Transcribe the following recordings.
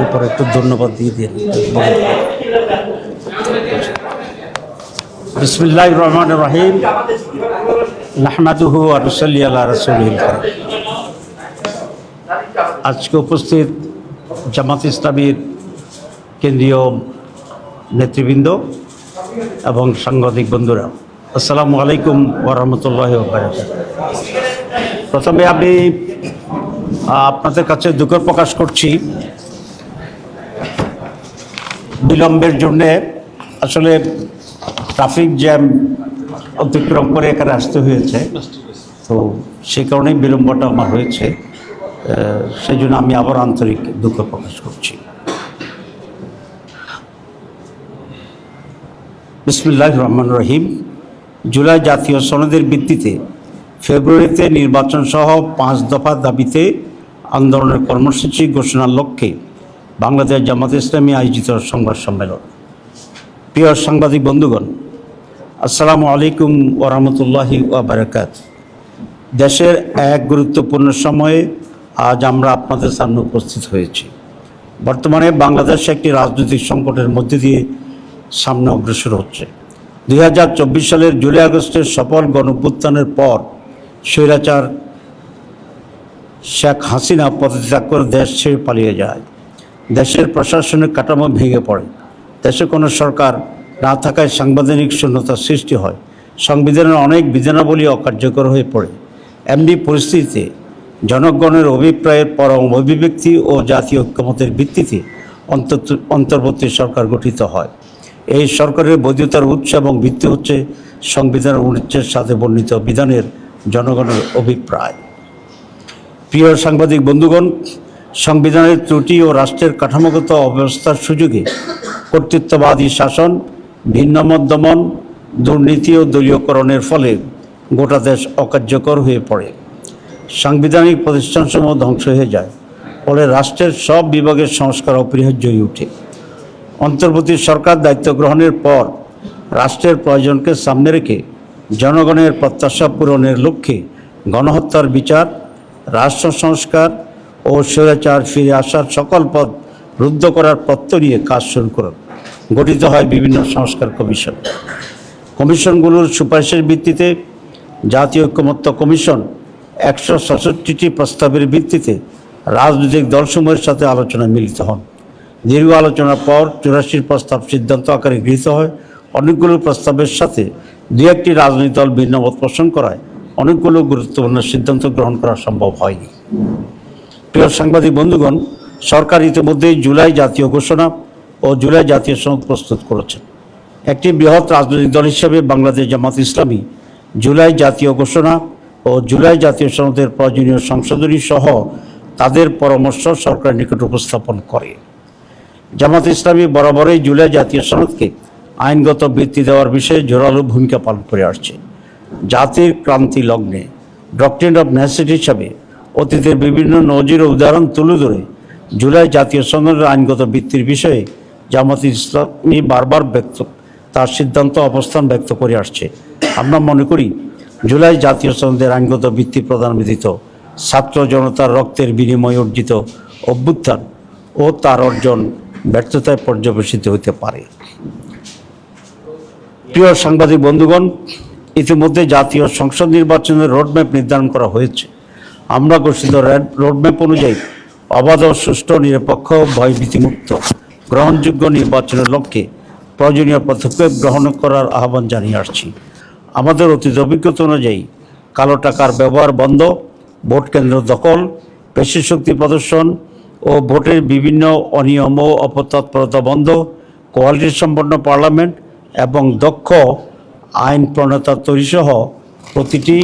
এরপরে একটু ধন্যবাদ দিয়ে দিন। বিসমিল্লাহ রহমান রাহিম। আল্লাহ রসুল আজকে উপস্থিত জামাত ইসলামীর কেন্দ্রীয় নেতৃবৃন্দ এবং সাংবাদিক বন্ধুরা, আসসালামু আলাইকুম ওরহমতুল্লাহ প্রথমে আমি আপনাদের কাছে দুঃখ প্রকাশ করছি। বিলম্বের জন্যে আসলে ট্রাফিক জ্যাম অতিক্রম করে এখানে আসতে হয়েছে। তো সেই কারণেই বিলম্বটা আমার হয়েছে। সেই জন্য আমি আবার আন্তরিক দুঃখ প্রকাশ করছি। বিসমুল্লাহ রহমান রহিম। জুলাই জাতীয় সনদের ভিত্তিতে ফেব্রুয়ারিতে নির্বাচন সহ পাঁচ দফা দাবিতে আন্দোলনের কর্মসূচি ঘোষণার লক্ষ্যে বাংলাদেশ জামাত ইসলামী আয়োজিত সংবাদ সম্মেলন। প্রিয় সাংবাদিক বন্ধুগণ, আসসালামু আলাইকুম ওরহমতুল্লাহি ওবরাকাত দেশের এক গুরুত্বপূর্ণ সময়ে আজ আমরা আপনাদের সামনে উপস্থিত হয়েছি। বর্তমানে বাংলাদেশ একটি রাজনৈতিক সংকটের মধ্যে দিয়ে সামনে অগ্রসর হচ্ছে। দু হাজার চব্বিশ সালের জুলাই আগস্টের সফল গণভ্যুত্থানের পর স্বৈরাচার শেখ হাসিনা পদত্যাগ করে দেশ ছেড়ে পালিয়ে যায়। দেশের প্রশাসনিক কাঠামো ভেঙে পড়ে। দেশে কোনো সরকার না থাকায় সাংবিধানিক শূন্যতার সৃষ্টি হয়। সংবিধানের অনেক বিধানাবলী অকার্যকর হয়ে পড়ে। এমনি পরিস্থিতিতে জনগণের অভিপ্রায়ের পরম অভিব্যক্তি ও জাতীয় ঐক্যমতের ভিত্তিতে অন্তর্বর্তী সরকার গঠিত হয়। এই সরকারের বৈধতার উৎস এবং ভিত্তি হচ্ছে সংবিধানের অনুচ্ছেদ সাথে বর্ণিত বিধানের জনগণের অভিপ্রায়। প্রিয় সাংবাদিক বন্ধুগণ, সংবিধানের ত্রুটি ও রাষ্ট্রের কাঠামোগত অবস্থার সুযোগে কর্তৃত্ববাদী শাসন ভিন্নমত দমন, দুর্নীতি ও দলীয়করণের ফলে গোটা দেশ অকার্যকর হয়ে পড়ে। সাংবিধানিক প্রতিষ্ঠানসমূহ ধ্বংস হয়ে যায়, ফলে রাষ্ট্রের সব বিভাগের সংস্কার অপরিহার্য হয়ে ওঠে। অন্তর্বর্তী সরকার দায়িত্ব গ্রহণের পর রাষ্ট্রের প্রয়োজনকে সামনে রেখে জনগণের প্রত্যাশা পূরণের লক্ষ্যে গণহত্যার বিচার, রাষ্ট্র সংস্কার ও স্বৈরাচার ফিরে আসার সকল পথ রুদ্ধ করার তত্ত্ব নিয়ে কাজ শুরু করুন। গঠিত হয় বিভিন্ন সংস্কার কমিশন। কমিশনগুলোর সুপারিশের ভিত্তিতে জাতীয় ঐক্যমত্য কমিশন একশো সাতষট্টিটি প্রস্তাবের ভিত্তিতে রাজনৈতিক দলসমূহের সাথে আলোচনায় মিলিত হন। দীর্ঘ আলোচনার পর চুরাশির প্রস্তাব সিদ্ধান্ত আকারে গৃহীত হয়। অনেকগুলো প্রস্তাবের সাথে দু একটি রাজনৈতিক দল ভিন্ন মত পোষণ করায় অনেকগুলো গুরুত্বপূর্ণ সিদ্ধান্ত গ্রহণ করা সম্ভব হয়নি। প্রিয় সাংবাদিক বন্ধুগণ, সরকার ইতিমধ্যেই জুলাই জাতীয় ঘোষণা ও জুলাই জাতীয় সনদ প্রস্তুত করেছেন একটি বৃহৎ রাজনৈতিক দল হিসেবে বাংলাদেশ জামাত ইসলামী জুলাই জাতীয় ঘোষণা ও জুলাই জাতীয় সনদের প্রয়োজনীয় সংশোধনী সহ তাদের পরামর্শ সরকারের নিকট উপস্থাপন করে। জামাত ইসলামী বরাবরই জুলাই জাতীয় সনদকে আইনগত বৃত্তি দেওয়ার বিষয়ে জোরালো ভূমিকা পালন করে আসছে। জাতির ক্রান্তি লগ্নে ডক্ট্রিন অফ নেসিটি হিসাবে অতীতের বিভিন্ন নজির ও উদাহরণ তুলে ধরে জুলাই জাতীয় সনদের আইনগত বৃত্তির বিষয়ে জামাত ইসলামী বারবার ব্যক্ত, তার সিদ্ধান্ত অবস্থান ব্যক্ত করে আসছে। আমরা মনে করি, জুলাই জাতীয় সনদের আইনগত বৃত্তি প্রদান ব্যতীত ছাত্র জনতার রক্তের বিনিময়ে অর্জিত অভ্যুত্থান ও তার অর্জন ব্যর্থতায় পর্যবেসিত হতে পারে। প্রিয় সাংবাদিক বন্ধুগণ, ইতিমধ্যে জাতীয় সংসদ নির্বাচনের রোডম্যাপ নির্ধারণ করা হয়েছে। আমরা ঘোষিত রেড রোডম্যাপ অনুযায়ী অবাধ সুষ্ঠু নিরপেক্ষ ভয়ভীতিমুক্ত, গ্রহণযোগ্য নির্বাচনের লক্ষ্যে প্রয়োজনীয় পদক্ষেপ গ্রহণ করার আহ্বান জানিয়ে আসছি। আমাদের অতীত অভিজ্ঞতা অনুযায়ী কালো টাকার ব্যবহার বন্ধ, ভোট কেন্দ্র দখল, পেশি শক্তি প্রদর্শন ও ভোটের বিভিন্ন অনিয়ম ও অপতৎপরতা বন্ধ, কোয়ালিটি সম্পন্ন পার্লামেন্ট এবং দক্ষ আইন প্রণেতা তৈরি সহ প্রতিটি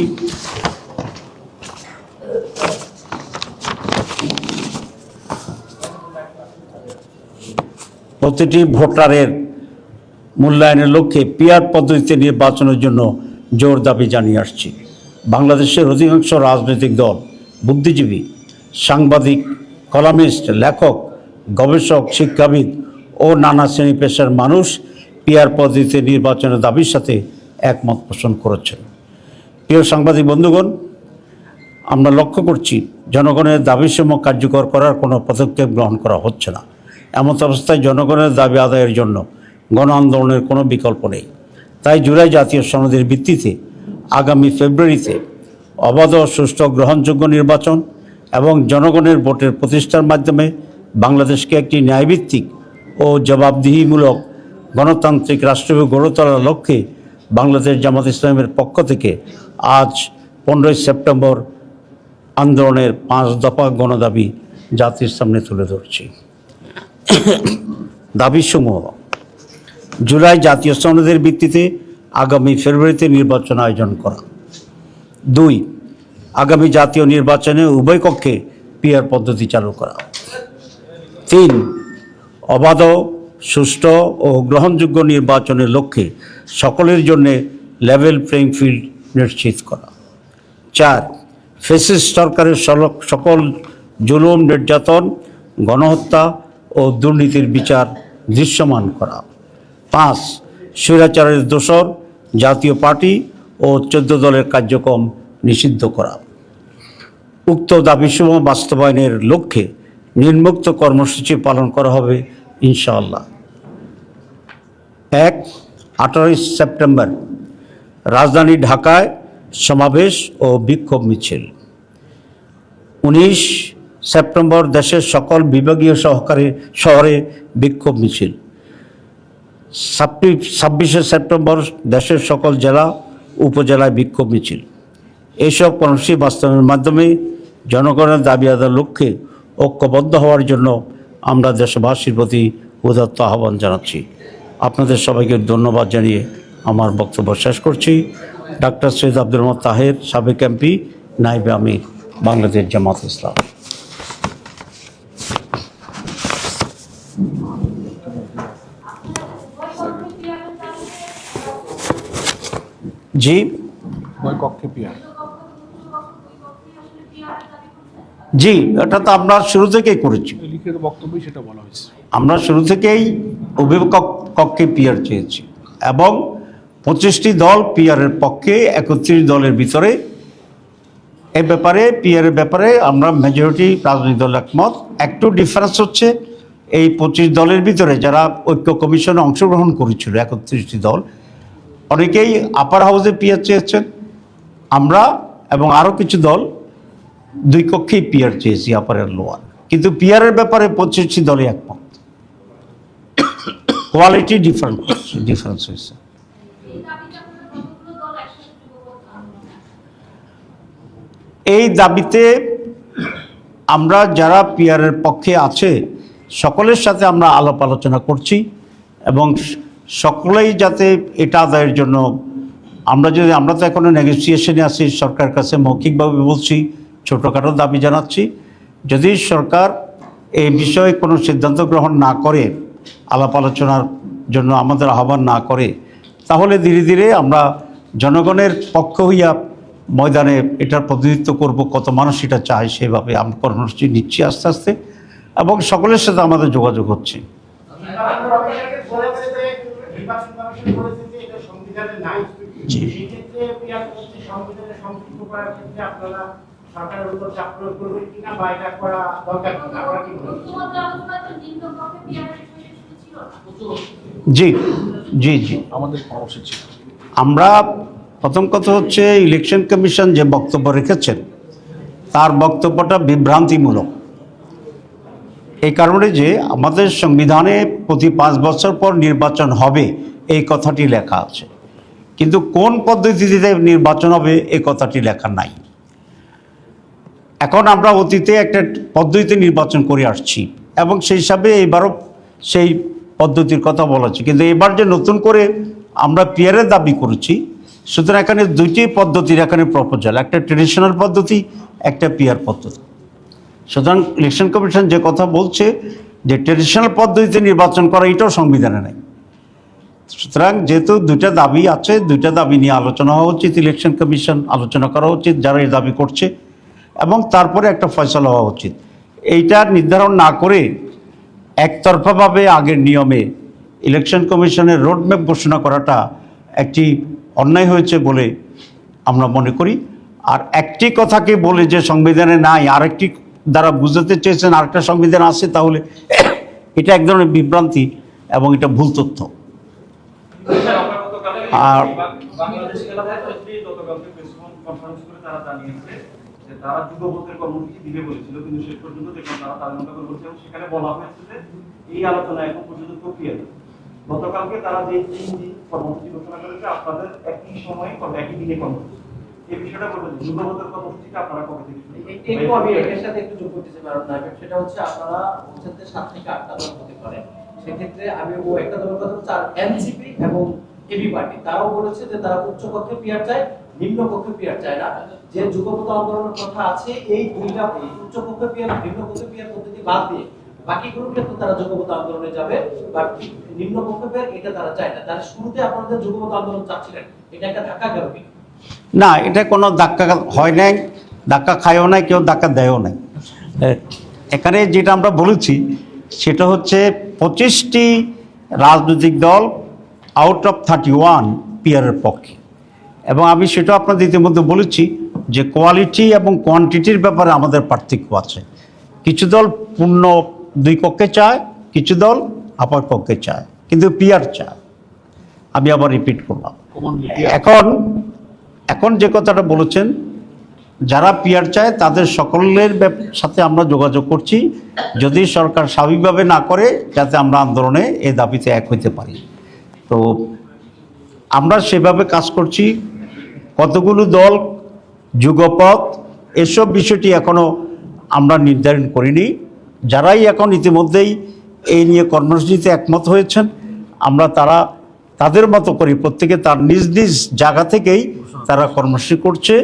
প্রতিটি ভোটারের মূল্যায়নের লক্ষ্যে পিয়ার পদ্ধতিতে নির্বাচনের জন্য জোর দাবি জানিয়ে আসছি। বাংলাদেশের অধিকাংশ রাজনৈতিক দল বুদ্ধিজীবী, সাংবাদিক, কলামিস্ট, লেখক, গবেষক, শিক্ষাবিদ ও নানা শ্রেণি পেশার মানুষ পিয়ার পদ্ধতিতে নির্বাচনের দাবির সাথে একমত পোষণ করেছেন। প্রিয় সাংবাদিক বন্ধুগণ, আমরা লক্ষ্য করছি জনগণের দাবিসমূহ কার্যকর করার কোনো পদক্ষেপ গ্রহণ করা হচ্ছে না। এমত অবস্থায় জনগণের দাবি আদায়ের জন্য গণ আন্দোলনের কোনো বিকল্প নেই। তাই জুলাই জাতীয় সনদের ভিত্তিতে আগামী ফেব্রুয়ারিতে অবাধ সুষ্ঠু গ্রহণযোগ্য নির্বাচন এবং জনগণের ভোটের প্রতিষ্ঠার মাধ্যমে বাংলাদেশকে একটি ন্যায়ভিত্তিক ও জবাবদিহিমূলক গণতান্ত্রিক রাষ্ট্র গড়ে তোলার লক্ষ্যে বাংলাদেশ জামাত ইসলামের পক্ষ থেকে আজ পনেরোই সেপ্টেম্বর আন্দোলনের পাঁচ দফা গণদাবি জাতির সামনে তুলে ধরছি। দাবিসমূহ, জুলাই জাতীয় সনদের ভিত্তিতে আগামী ফেব্রুয়ারিতে নির্বাচন আয়োজন করা। দুই, আগামী জাতীয় নির্বাচনে উভয় কক্ষে পিয়ার পদ্ধতি চালু করা। তিন, অবাধ সুষ্ঠু ও গ্রহণযোগ্য নির্বাচনের লক্ষ্যে সকলের জন্য লেভেল প্লেইং ফিল্ড নিশ্চিত করা। চার ফেসিস সরকারের সকল জুলুম, নির্যাতন, গণহত্যা ও দুর্নীতির বিচার দৃশ্যমান করা। পাঁচ, স্বৈরাচারের দোসর জাতীয় পার্টি ও চোদ্দ দলের কার্যক্রম নিষিদ্ধ করা। উক্ত দাবিসমূহ বাস্তবায়নের লক্ষ্যে নির্মুক্ত কর্মসূচি পালন করা হবে ইনশাআল্লাহ। এক, আঠারোই সেপ্টেম্বর, রাজধানী ঢাকায় সমাবেশ ও বিক্ষোভ মিছিল। উনিশ সেপ্টেম্বর দেশের সকল বিভাগীয় সহকারে শহরে বিক্ষোভ মিছিল। ছাব্বিশ সেপ্টেম্বর দেশের সকল জেলা, উপজেলায় বিক্ষোভ মিছিল। এইসব কর্মসূচি বাস্তবের মাধ্যমে জনগণের দাবি আদার লক্ষ্যে ঐক্যবদ্ধ হওয়ার জন্য আমরা দেশবাসীর প্রতি উদাত্ত আহ্বান জানাচ্ছি। আপনাদের সবাইকে ধন্যবাদ জানিয়ে আমার বক্তব্য শেষ করছি। ডাক্তার সৈয়দ আব্দুল রহমান তাহের সাবেক এমপি নাইবে আমি বাংলাদেশ জামাত ইসলাম। জি? জি এটা তো আমরা শুরু থেকেই করেছি। আমরা শুরু থেকেই অভিভাবক কক্ষে পিয়ার চেয়েছি এবং পঁচিশটি দল পিয়ারের পক্ষে একত্রিশ দলের ভিতরে এ ব্যাপারে, পিয়ারের ব্যাপারে আমরা মেজরিটি রাজনৈতিক দল একমত। একটু ডিফারেন্স হচ্ছে এই পঁচিশ দলের ভিতরে যারা ঐক্য কমিশনে অংশগ্রহণ করেছিল, একত্রিশটি দল। অনেকেই আপার হাউসে পিয়ার চেয়েছেন। আমরা এবং আরও কিছু দল দুই কক্ষেই পিয়ার চেয়েছি আপার আর লোয়ার কিন্তু পিয়ারের ব্যাপারে পঁচিশটি দলই একমত। কোয়ালিটি ডিফারেন্ট ডিফারেন্স হয়েছে। এই দাবিতে আমরা যারা পিয়ারের পক্ষে আছে সকলের সাথে আমরা আলাপ আলোচনা করছি এবং সকলেই যাতে এটা আদায়ের জন্য আমরা যদি আমরা তো এখনও নেগোসিয়েশনে আছি সরকারের কাছে মৌখিকভাবে বলছি ছোটোখাটো দাবি জানাচ্ছি। যদি সরকার এই বিষয়ে কোনো সিদ্ধান্ত গ্রহণ না করে আলাপ আলোচনার জন্য আমাদের আহ্বান না করে, তাহলে ধীরে ধীরে আমরা জনগণের পক্ষ হইয়া ময়দানে এটার প্রতিনিধিত্ব করব, কত মানুষ এটা চায় সেভাবে আমরা কর্মসূচি নিচ্ছি আস্তে আস্তে, এবং সকলের সাথে আমাদের যোগাযোগ হচ্ছে। সরকারের জি জি জি। আমাদের আমরা প্রথম কথা হচ্ছে ইলেকশন কমিশন যে বক্তব্য রেখেছেন তার বক্তব্যটা বিভ্রান্তিমূলক। এই কারণে যে আমাদের সংবিধানে প্রতি পাঁচ বছর পর নির্বাচন হবে এই কথাটি লেখা আছে। কিন্তু কোন পদ্ধতিতে নির্বাচন হবে এই কথাটি লেখা নাই। এখন আমরা অতীতে একটা পদ্ধতিতে নির্বাচন করে আসছি এবং সেই হিসাবে এবারও সেই পদ্ধতির কথা বলা হচ্ছে। কিন্তু এবার যে নতুন করে আমরা পিয়ারের দাবি করেছি, সুতরাং এখানে দুইটি পদ্ধতির এখানে প্রপোজাল একটা ট্রেডিশনাল পদ্ধতি, একটা পিয়ার পদ্ধতি। সুতরাং ইলেকশন কমিশন যে কথা বলছে, যে ট্রেডিশনাল পদ্ধতিতে নির্বাচন করা এটাও সংবিধানে নেই। সুতরাং যেহেতু দুইটা দাবি আছে, দুইটা দাবি নিয়ে আলোচনা হওয়া উচিত ইলেকশন কমিশন আলোচনা করা উচিত, যারা এই দাবি করছে, এবং তারপরে একটা ফয়সলা হওয়া উচিত। এইটা নির্ধারণ না করে একতরফাভাবে আগের নিয়মে ইলেকশন কমিশনের রোডম্যাপ ঘোষণা করাটা একটি অন্যায় হয়েছে বলে আমরা মনে করি। আর একটি কথাকে বলে যে সংবিধানে নাই, আরেকটি দ্বারা বুঝাতে চেয়েছেন, আরেকটা সংবিধান আছে, তাহলে এটা এক ধরনের বিভ্রান্তি এবং এটা ভুল তথ্য। আর- তারা জানিয়েছে যে তারা যুগপথের কর্মসূচি দিবে বলেছিল, কিন্তু শেষ পর্যন্ত দেখলাম তারা তার মতো করে বলছে সেখানে বলা হয়েছে যে এই আলোচনা এখন পর্যন্ত প্রক্রিয়া গতকালকে তারা যে তিনটি কর্মসূচি ঘোষণা করেছে, আপনাদের একই সময়ে একই দিনে কর্মসূচি। সেটা হচ্ছে আপনারা সাত থেকে হতে পারে। সেক্ষেত্রে আমি ও একটা দলের কথা এবং পার্টি। তারাও বলেছে যে তারা উচ্চ কক্ষে পিয়ার চায় চায় না? যে যুগপত আন্দোলনের কথা আছে এই দুইটা উচ্চ পদ্ধতি বাদ দিয়ে বাকি গ্রুপে তো তারা যুগপত আন্দোলনে যাবে বাট নিম্ন এটা তারা চায় না। তারা শুরুতে আপনাদের যুগপত আন্দোলন চাচ্ছিলেন। এটা একটা ধাক্কা গেল না এটা কোনো ধাক্কা হয় নাই। ধাক্কা খায়ও নাই কেউ ধাক্কা দেয়ও নাই। এখানে যেটা আমরা বলেছি সেটা হচ্ছে পঁচিশটি রাজনৈতিক দল আউট অফ থার্টি ওয়ান পিয়ারের পক্ষে। এবং আমি সেটা আপনাদের ইতিমধ্যে বলেছি যে কোয়ালিটি এবং কোয়ান্টিটির ব্যাপারে আমাদের পার্থক্য আছে। কিছু দল পূর্ণ দুই কক্ষে চায়, কিছু দল আপার কক্ষে চায়, কিন্তু পিয়ার চায়। আমি আবার রিপিট করলাম। এখন এখন যে কথাটা বলেছেন, যারা পিয়ার চায়, তাদের সকলের সাথে আমরা যোগাযোগ করছি। যদি সরকার স্বাভাবিকভাবে না করে, যাতে আমরা আন্দোলনে এ দাবিতে এক হইতে পারি। তো আমরা সেভাবে কাজ করছি। কতগুলো দল যুগপথ এসব বিষয়টি এখনও আমরা নির্ধারণ করিনি। যারাই এখন ইতিমধ্যেই এই নিয়ে কর্মসূচিতে একমত হয়েছেন, আমরা তারা, তাদের মতো করি। প্রত্যেকে তার নিজ নিজ জায়গা থেকেই তারা কর্মসূচি করছে।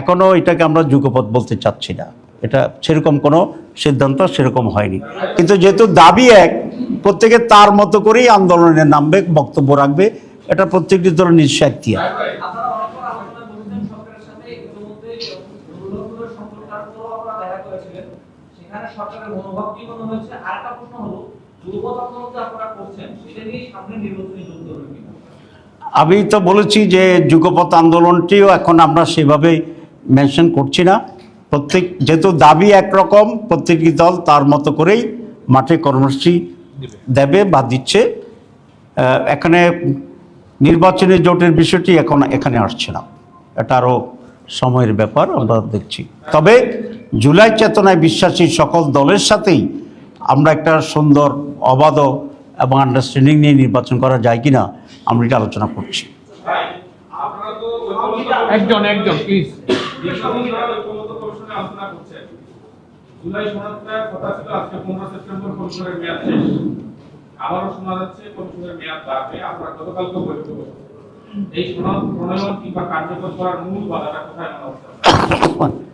এখনও এটাকে আমরা যুগপথ বলতে চাচ্ছি না। এটা সেরকম কোনো সিদ্ধান্ত সেরকম হয়নি। কিন্তু যেহেতু দাবি এক, প্রত্যেকে তার মতো করেই আন্দোলনে নামবে, বক্তব্য রাখবে। এটা প্রত্যেকটি দলের নিঃস্বার্থী আপনারা অনেকবার আলোচনা করেছেন সরকারের সাথে ইতিমধ্যে দুর্লভগুলোর সম্পর্কের পরও আপনারা দেখা করেছিলেন সরকারের মনোভাব কি মনে হয়েছে? আর একটা প্রশ্ন হলো যুবপথ আন্দোলন যে আপনারা করছেন সেটা নিয়ে সামনে নির্বাচনী যুদ্ধ হবে আমি তো বলেছি যে যুগপথ আন্দোলনটিও এখন আমরা সেভাবে মেনশন করছি না। প্রত্যেক যেহেতু দাবি একরকম প্রত্যেকটি দল তার মতো করেই মাঠে কর্মসূচি দেবে। বা দিচ্ছে। এখানে নির্বাচনী জোটের বিষয়টি এখন এখানে আসছে না। এটা আরও সময়ের ব্যাপার আমরা দেখছি। তবে জুলাই চেতনায় বিশ্বাসী সকল দলের সাথেই আমরা একটা সুন্দর অবাধ এবং আন্ডারস্ট্যান্ডিং নিয়ে নির্বাচন করা যায় কিনা আমরা এটা আলোচনা করছি। আপনারা তো ঐক্যমত্য একজন একজন প্লিজ বিশ্ববিদ্যালয় ঐক্যমত্য কমিশনে আলোচনা করছেন জুলাই সনদটার কথা ছিল আজকে পনেরো সেপ্টেম্বর কমিশনের মেয়াদ শেষ আবারও শোনা যাচ্ছে কমিশনের মেয়াদ বাড়বে আপনারা গতকালকে বৈঠক করেছেন এই সনদ প্রণয়ন কিংবা কার্যকর করার মূল বাধাটা কোথায় মনে হচ্ছে?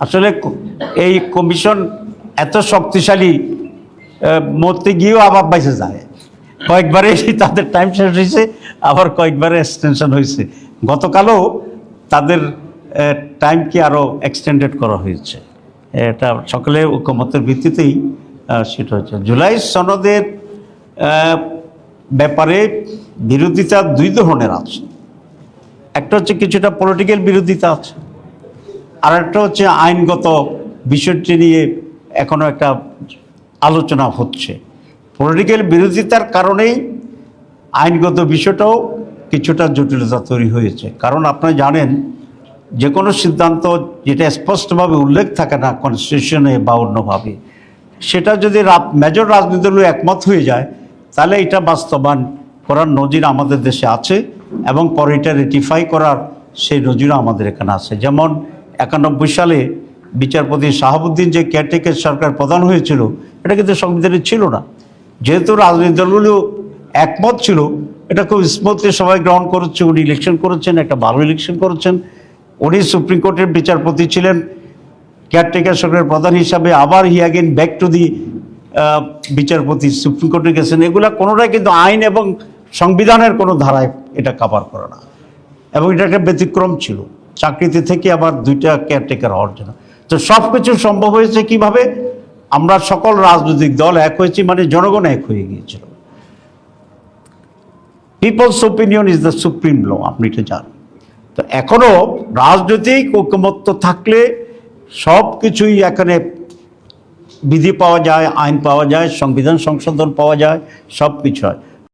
আসলে এই কমিশন এত শক্তিশালী মরতে গিয়েও আবার বাইসে যায়। কয়েকবারে তাদের টাইম শেষ হয়েছে, আবার কয়েকবারে এক্সটেনশন হয়েছে। গতকালও তাদের টাইমকে আরও এক্সটেন্ডেড করা হয়েছে। এটা সকলে ঐক্যমতের ভিত্তিতেই সেটা হচ্ছে জুলাই সনদের ব্যাপারে বিরোধিতা দুই ধরনের আছে। একটা হচ্ছে কিছুটা পলিটিক্যাল বিরোধিতা আছে আর একটা হচ্ছে আইনগত বিষয়টি নিয়ে এখনও একটা আলোচনা হচ্ছে। পলিটিক্যাল বিরোধিতার কারণেই আইনগত বিষয়টাও কিছুটা জটিলতা তৈরি হয়েছে। কারণ আপনারা জানেন যে কোনো সিদ্ধান্ত যেটা স্পষ্টভাবে উল্লেখ থাকে না কনস্টিটিউশনে বা অন্যভাবে, সেটা যদি মেজর রাজনীতি দল একমত হয়ে যায়, তাহলে এটা বাস্তবায়ন করার নজির আমাদের দেশে আছে এবং পরে এটা রেটিফাই করার সেই নজিরও আমাদের এখানে আছে। যেমন একানব্বই সালে বিচারপতি শাহাবুদ্দিন যে কেয়ারটেকার সরকার প্রধান হয়েছিল, এটা কিন্তু সংবিধানে ছিল না। যেহেতু রাজনৈতিক দলগুলো একমত ছিল, এটা খুব স্মুথলি সবাই গ্রহণ করেছে, উনি ইলেকশন করেছেন, একটা ভালো ইলেকশন করেছেন। উনি সুপ্রিম কোর্টের বিচারপতি ছিলেন কেয়ারটেকার সরকারের প্রধান হিসাবে আবার he again back to the বিচারপতি সুপ্রিম কোর্টে গেছেন। এগুলা কোনোটাই কিন্তু আইন এবং সংবিধানের কোনো ধারায় এটা কাভার করে না। এবং এটা একটা ব্যতিক্রম ছিল। চাকরিতে থেকে আবার দুইটা কেয়ারটেকার হওয়ার জন্য। তো সব কিছু সম্ভব হয়েছে কীভাবে? আমরা সকল রাজনৈতিক দল এক হয়েছি মানে জনগণ এক হয়ে গিয়েছিল। People's opinion is the supreme law আপনি এটা জানেন। তো এখনও রাজনৈতিক ঐকমত্য থাকলে সব কিছুই এখানে বিধি পাওয়া যায়, আইন পাওয়া যায়, সংবিধান সংশোধন পাওয়া যায় সব কিছু হয়।